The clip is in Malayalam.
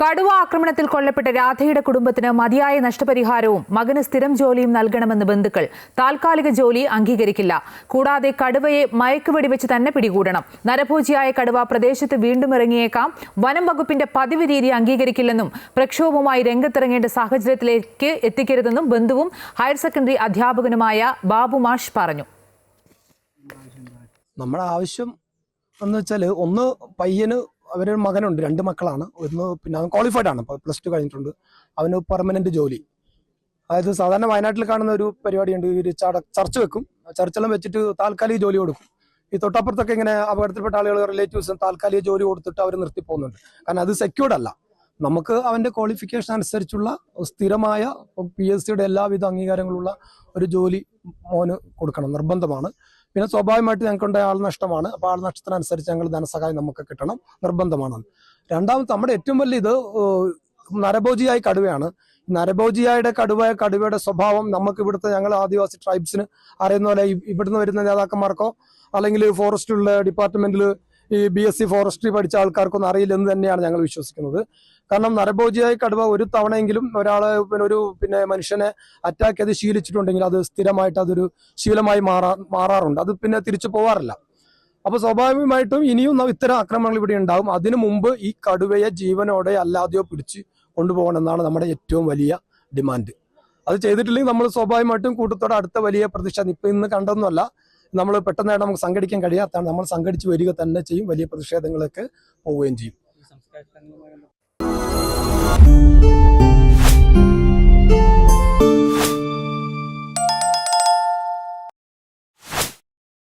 കടുവ ആക്രമണത്തിൽ കൊല്ലപ്പെട്ട രാധയുടെ കുടുംബത്തിന് മതിയായ നഷ്ടപരിഹാരവും മകന് സ്ഥിരം ജോലിയും നൽകണമെന്ന് ബന്ധുക്കൾ. താൽക്കാലിക ജോലി അംഗീകരിക്കില്ല. കൂടാതെ കടുവയെ മയക്കുവെടിവെച്ച് തന്നെ പിടികൂടണം. നരഭോജിയായ കടുവ പ്രദേശത്ത് വീണ്ടും ഇറങ്ങിയേക്കാം. വനം വകുപ്പിന്റെ പതിവ് രീതി അംഗീകരിക്കില്ലെന്നും പ്രക്ഷോഭവുമായി രംഗത്തിറങ്ങേണ്ട സാഹചര്യത്തിലേക്ക് എത്തിക്കരുതെന്നും ബന്ധുവും ഹയർ സെക്കൻഡറി അധ്യാപകനുമായ ബാബു മാഷ് പറഞ്ഞു. നമ്മുടെ ആവശ്യം എന്ന് വെച്ചാൽ ഒന്ന് പയ്യന് അവരൊരു മകനുണ്ട് രണ്ട് മക്കളാണ്. ഒന്ന് പിന്നെ അവൻ ക്വാളിഫൈഡ് ആണ് പ്ലസ് ടു കഴിഞ്ഞിട്ടുണ്ട്. അവന് പെർമനന്റ് ജോലി. അതായത് സാധാരണ വയനാട്ടിൽ കാണുന്ന ഒരു പരിപാടിയുണ്ട് ഒരു ചർച്ച വെക്കും. ചർച്ചെല്ലാം വെച്ചിട്ട് താൽക്കാലിക ജോലി കൊടുക്കും. ഈ തൊട്ടപ്പുറത്തൊക്കെ ഇങ്ങനെ അപകടത്തിൽപ്പെട്ട ആളുകൾ റിലേറ്റീവ്സും താൽക്കാലിക ജോലി കൊടുത്തിട്ട് അവർ നിർത്തി പോകുന്നുണ്ട്. കാരണം അത് സെക്യൂർഡ് അല്ല. നമുക്ക് അവന്റെ ക്വാളിഫിക്കേഷൻ അനുസരിച്ചുള്ള സ്ഥിരമായ പി എസ് സിയുടെ എല്ലാവിധ അംഗീകാരങ്ങളുള്ള ഒരു ജോലി മോന് കൊടുക്കണം നിർബന്ധമാണ്. പിന്നെ സ്വാഭാവികമായിട്ട് ഞങ്ങൾക്കുണ്ടായ ആൾ നഷ്ടമാണ്. അപ്പോൾ ആൾ നഷ്ടത്തിനനുസരിച്ച് ഞങ്ങൾ ധനസഹായം നമുക്ക് കിട്ടണം. നിർബന്ധമാണ്. രണ്ടാമത് നമ്മുടെ ഏറ്റവും വലിയ ഇത് നരഭോജിയായി കടുവയാണ്. നരഭോജിയായുടെ കടുവ കടുവയുടെ സ്വഭാവം നമുക്ക് ഇവിടുത്തെ ഞങ്ങൾ ആദിവാസി ട്രൈബ്സിന് അറിയുന്ന പോലെ ഇവിടുന്ന് വരുന്ന നേതാക്കന്മാർക്കോ അല്ലെങ്കിൽ ഫോറസ്റ്റിലുള്ള ഡിപ്പാർട്ട്മെന്റിൽ ഈ ബി എസ് സി ഫോറസ്ട്രി പഠിച്ച ആൾക്കാർക്കൊന്നും അറിയില്ലെന്ന് തന്നെയാണ് ഞങ്ങൾ വിശ്വസിക്കുന്നത്. കാരണം നരഭോജിയായി കടുവ ഒരു തവണയെങ്കിലും ഒരാളെ പിന്നെ ഒരു പിന്നെ മനുഷ്യനെ അറ്റാക്ക് ചെയ്ത് ശീലിച്ചിട്ടുണ്ടെങ്കിൽ അത് സ്ഥിരമായിട്ട് അതൊരു ശീലമായി മാറാ മാറാറുണ്ട്. അത് പിന്നെ തിരിച്ചു പോവാറില്ല. അപ്പൊ സ്വാഭാവികമായിട്ടും ഇനിയും ഇത്തരം ആക്രമണങ്ങൾ ഇവിടെ ഉണ്ടാകും അതിനു മുമ്പ് ഈ കടുവയെ ജീവനോടെ അല്ലാതെയോ പിടിച്ച് കൊണ്ടുപോകണമെന്നാണ് നമ്മുടെ ഏറ്റവും വലിയ ഡിമാൻഡ്. അത് ചെയ്തിട്ടില്ലെങ്കിൽ നമ്മൾ സ്വാഭാവികമായിട്ടും കൂട്ടത്തോടെ അടുത്ത വലിയ പ്രതിഷേധം ഇപ്പൊ ഇന്ന് കണ്ടൊന്നുമല്ല നമ്മൾ പെട്ടെന്നായിട്ട് നമുക്ക് സംഘടിക്കാൻ കഴിയാത്തതാണ് നമ്മൾ സംഘടിച്ച് വരിക തന്നെ ചെയ്യും. വലിയ പ്രതിഷേധങ്ങളൊക്കെ പോവുകയും ചെയ്യും.